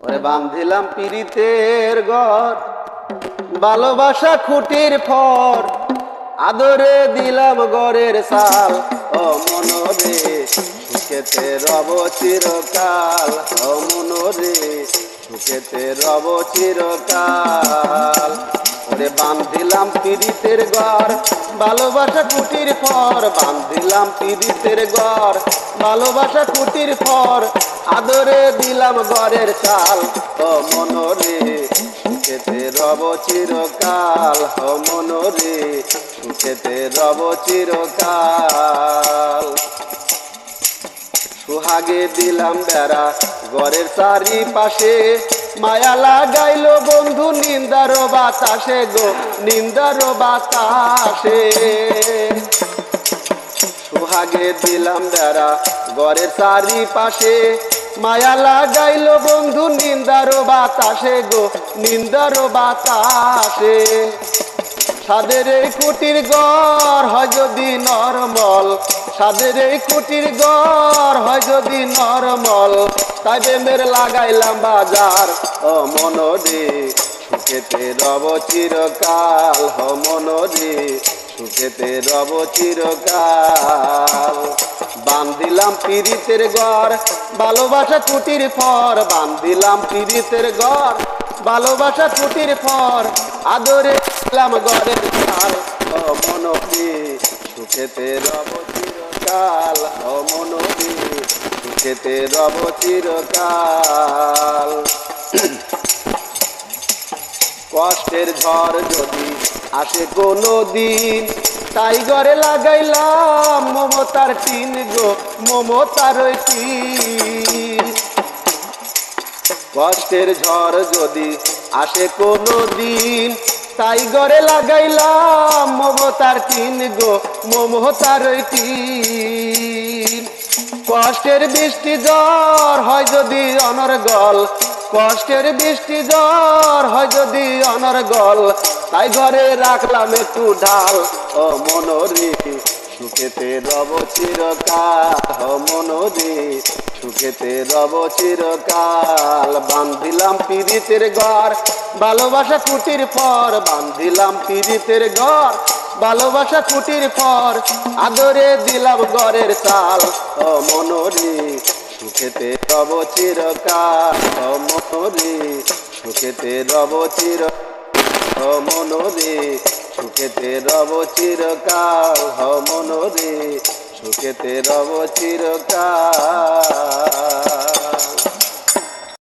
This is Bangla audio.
ওরে বান্ধিলাম পিরিতের ঘর, ভালোবাসা খুঁটির ফর, আদরে দিলাম গড়ের সাল। ও মনোরে, সুখেতে রব চিরকাল। ও মনোরে, সুখেতে রব চিরকাল। ওরে বান্ধিলাম পিরিতের ঘর। ভালোবাসা কুটির ফর বান্ধিলাম পিরিতের ঘর। ভালোবাসা কুটির ফর আদরে দিলাম ঘরের চাল। ও মনরে সুখেতে রব চিরকাল। ও মনরে সুখেতে রব চিরকাল। সুহাগে দিলাম বেড়া ঘরের চারিপাশে। পাশে মায়া লাগাইল বন্ধু, নিন্দার বাতাসে গো, নিন্দার বাতাসে। সুহাগে দিলাম বেড়া চারি পাশে মায়া লাগাইল বন্ধু, নিন্দার বাতাসে গো, নিন্দার বাতাসে। সাদের এই কুটির গড় হয় যদি নরমল, সাদের এই কুটির গড় হয় যদি নরমল। তাই বেমের লাগাইলাম বাজার। ও মনরে সুখেতে রব চিরকাল। হ মনরে সুখেতে রব চিরকাল। বান্দিলাম পিরিতের ঘর ভালোবাসা কুটির ফর। বান্দিলাম পিরিতের ঘর ভালোবাসা কুটির ফর। আদরে দিলাম ঘরের চাল ও মনবি সুখেতে রব চিরকাল। ও মনবি সুখেতে রব চিরকাল। কষ্টের ঝড় যদি আসে কোনো দিন তাই লাগাইলাম মমতার টিন গো, মমতার কষ্টের ঝড় যদি আসে কোনো দিন তাই লাগাইলাম মমতার টিন গো, মমতার টিন কষ্টের বৃষ্টি জ্বর হয় যদি অনর্গল কষ্টের বৃষ্টি জ্বর হয় যদি অনর্গল তাই ঘরে রাখলাম একটু ঢাল। ও মনরে, সুখেতে রব চিরকাল। মনরে, সুখেতে রব চিরকাল। বান্ধিলাম পীড়িতের ঘর। ভালোবাসা কুটির পর বান্ধিলাম পীড়িতের ঘর। ভালোবাসা কুটির পর আদরে দিলাম ঘরের চাল। ও মনরে, সুখেতে রব চিরকাল। ও মনরে, সুখেতে রব চির ও মনরে, সুখেতে রব চিরকাল। হ মনরে, সুখেতে রব চিরকাল।